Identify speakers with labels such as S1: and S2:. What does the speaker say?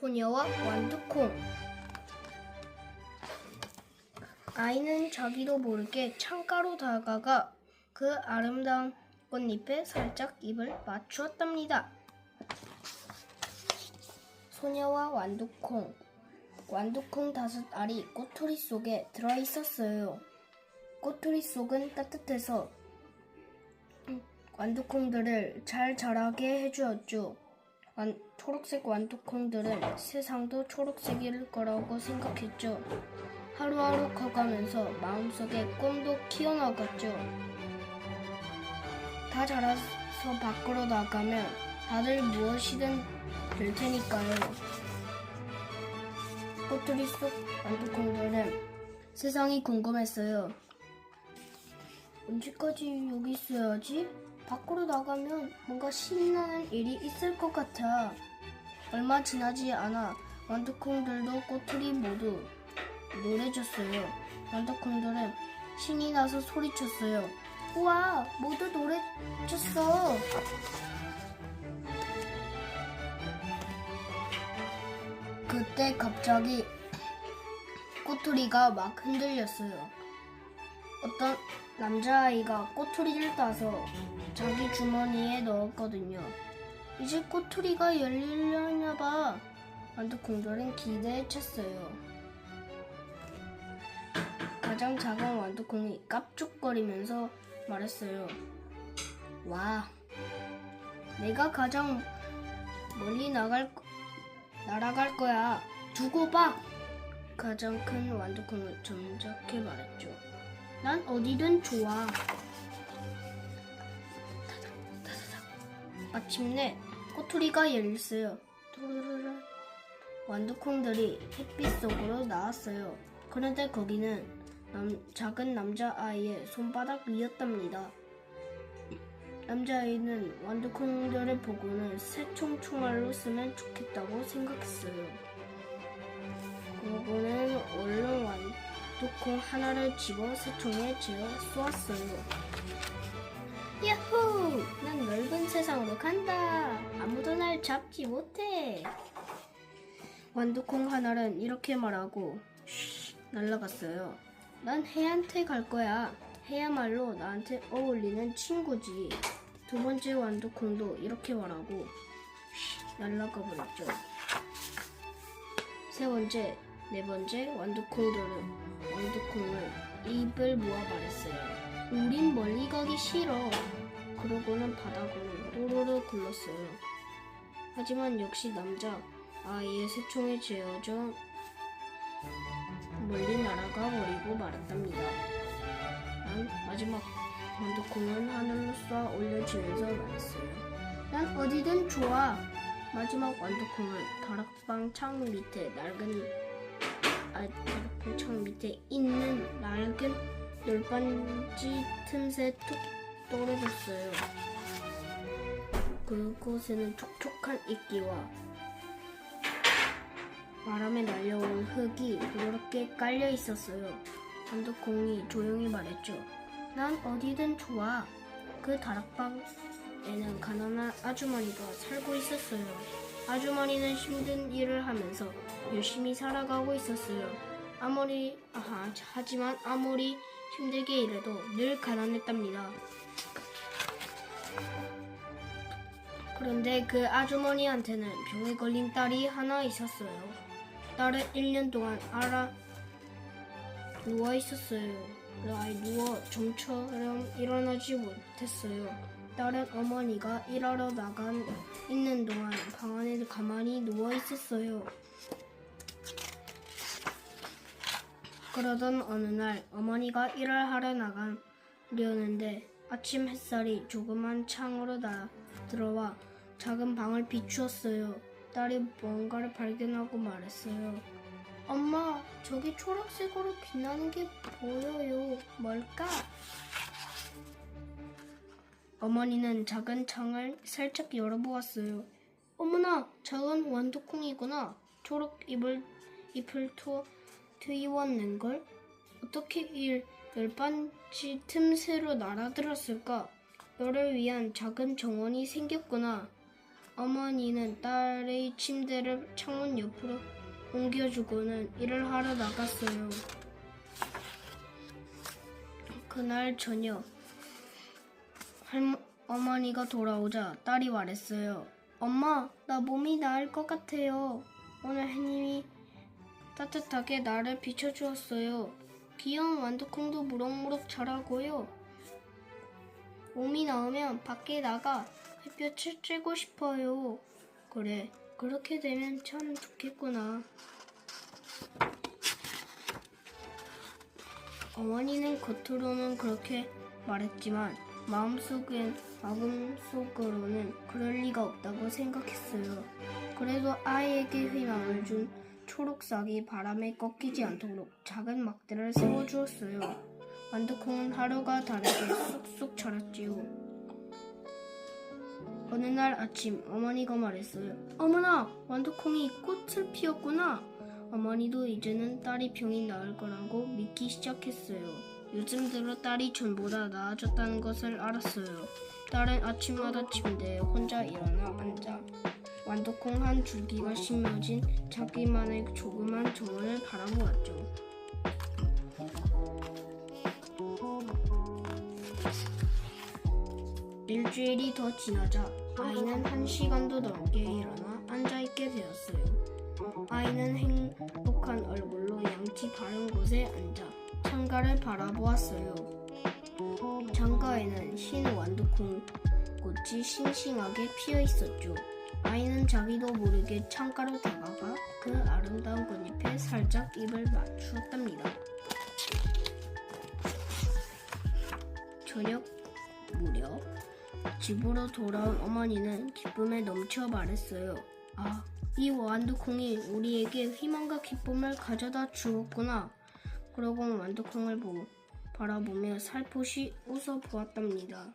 S1: 소녀와 완두콩 아이는 자기도 모르게 창가로 다가가 그 아름다운 꽃잎에 살짝 입을 맞추었답니다. 소녀와 완두콩 완두콩 다섯 알이 꼬투리 속에 들어 있었어요. 꼬투리 속은 따뜻해서 완두콩들을 잘 자라게 해주었죠. 완- 초록색 완두콩들은 세상도 초록색일 거라고 생각했죠. 하루하루 커가면서 마음속에 꿈도 키워나갔죠. 다 자라서 밖으로 나가면 다들 무엇이든 될 테니까요. 꼬투리 속 완두콩들은 세상이 궁금했어요. 언제까지 여기 있어야지? 밖으로 나가면 뭔가 신나는 일이 있을 것 같아. 얼마 지나지 않아 완두콩들도 꼬투리 모두 노래졌어요. 완두콩들은 신이 나서 소리쳤어요. 우와, 모두 노래졌어. 그때 갑자기 꼬투리가 막 흔들렸어요. 어떤 남자아이가 꼬투리를 따서 자기 주머니에 넣었거든요. 이제 꼬투리가 열리려나 봐. 완두콩들은 기대에 찼어요. 가장 작은 완두콩이 깝죽거리면서 말했어요. 와, 내가 가장 멀리 나갈 거- 날아갈 거야. 두고 봐. 가장 큰 완두콩은 점잖게 말했죠. 난 어디든 좋아. 마침내 꼬투리가 열렸어요. 완두콩들이 햇빛 속으로 나왔어요. 그런데 거기는 남- 작은 남자아이의 손바닥 위였답니다. 남자아이는 완두콩들을 보고는 새총 총알로 쓰면 좋겠다고 생각했어요. 두콩 하나를 집어 새총에 재어 쏘았어요. 야호! 난 넓은 세상으로 간다. 아무도 날 잡지 못해. 완두콩 하나는 이렇게 말하고 쉿, 날아갔어요. 난 해한테 갈 거야. 해야말로 나한테 어울리는 친구지. 두 번째 완두콩도 이렇게 말하고 쉿, 날아가 버렸죠. 세 번째, 네 번째 완두콩들은 완두콩을 입을 모아 말했어요. 우린 멀리 가기 싫어. 그러고는 바닥으로 또르르 굴렀어요. 하지만 역시 남자 아이의 새총에 죄어져 멀리 날아가 버리고 말았답니다. 난 마지막 완두콩은 하늘로 쏴 올려지면서 말했어요. 난 어디든 좋아. 마지막 완두콩은 다락방 창 밑에 낡은 아, 창 밑에 있는 낡은 열반지 틈새 툭 떨어졌어요. 그곳에는 촉촉한 이끼와 바람에 날려온 흙이 부드럽게 깔려 있었어요. 완두콩이 조용히 말했죠. 난 어디든 좋아. 그 다락방에는 가난한 아주머니가 살고 있었어요. 아주머니는 힘든 일을 하면서 열심히 살아가고 있었어요. 아무리 아하, 하지만 아무리 힘들게 일해도 늘 가난했답니다. 그런데 그 아주머니한테는 병에 걸린 딸이 하나 있었어요. 딸은 1년 동안 알아 누워 있었어요. 아이 누워 좀처럼 일어나지 못했어요. 딸은 어머니가 일하러 나간 있는 동안 방 안에 가만히 누워 있었어요. 그러던 어느 날 어머니가 일을 하러 나가려는데 아침 햇살이 조그만 창으로 나 들어와 작은 방을 비추었어요. 딸이 뭔가를 발견하고 말했어요. 엄마, 저기 초록색으로 빛나는 게 보여요. 뭘까? 어머니는 작은 창을 살짝 열어보았어요. 어머나, 작은 완두콩이구나. 초록 잎을, 잎을 투, 트이웠는걸? 어떻게 이 열반지 틈새로 날아들었을까? 너를 위한 작은 정원이 생겼구나. 어머니는 딸의 침대를 창문 옆으로 옮겨주고는 일을 하러 나갔어요. 그날 저녁 할머, 어머니가 돌아오자 딸이 말했어요. 엄마, 나 몸이 나을 것 같아요. 오늘 해님이 따뜻하게 나를 비춰주었어요. 귀여운 완두콩도 무럭무럭 자라고요. 몸이 나오면 밖에 나가 햇볕을 쬐고 싶어요. 그래, 그렇게 되면 참 좋겠구나. 어머니는 겉으로는 그렇게 말했지만 마음속엔 마음속으로는 그럴 리가 없다고 생각했어요. 그래도 아이에게 희망을 준 초록싹이 바람에 꺾이지 않도록 작은 막대를 세워주었어요. 완두콩은 하루가 다르게 쑥쑥 자랐지요. 어느 날 아침 어머니가 말했어요. 어머나, 완두콩이 꽃을 피웠구나. 어머니도 이제는 딸이 병이 나을 거라고 믿기 시작했어요. 요즘 들어 딸이 전보다 나아졌다는 것을 알았어요. 딸은 아침마다 침대에 혼자 일어나 앉아 완두콩 한 줄기가 심어진 자기만의 조그만 정원을 바라보았죠. 일주일이 더 지나자 아이는 한 시간도 넘게 일어나 앉아있게 되었어요. 아이는 행복한 얼굴로 양치 바른 곳에 앉아 창가를 바라보았어요. 창가에는 흰 완두콩 꽃이 싱싱하게 피어 있었죠. 아이는 자기도 모르게 창가로 다가가 그 아름다운 꽃잎에 살짝 입을 맞추었답니다. 저녁 무렵 집으로 돌아온 어머니는 기쁨에 넘쳐 말했어요. 아, 이 완두콩이 우리에게 희망과 기쁨을 가져다 주었구나. 그러고 완두콩을 보고 바라보며 살포시 웃어 보았답니다.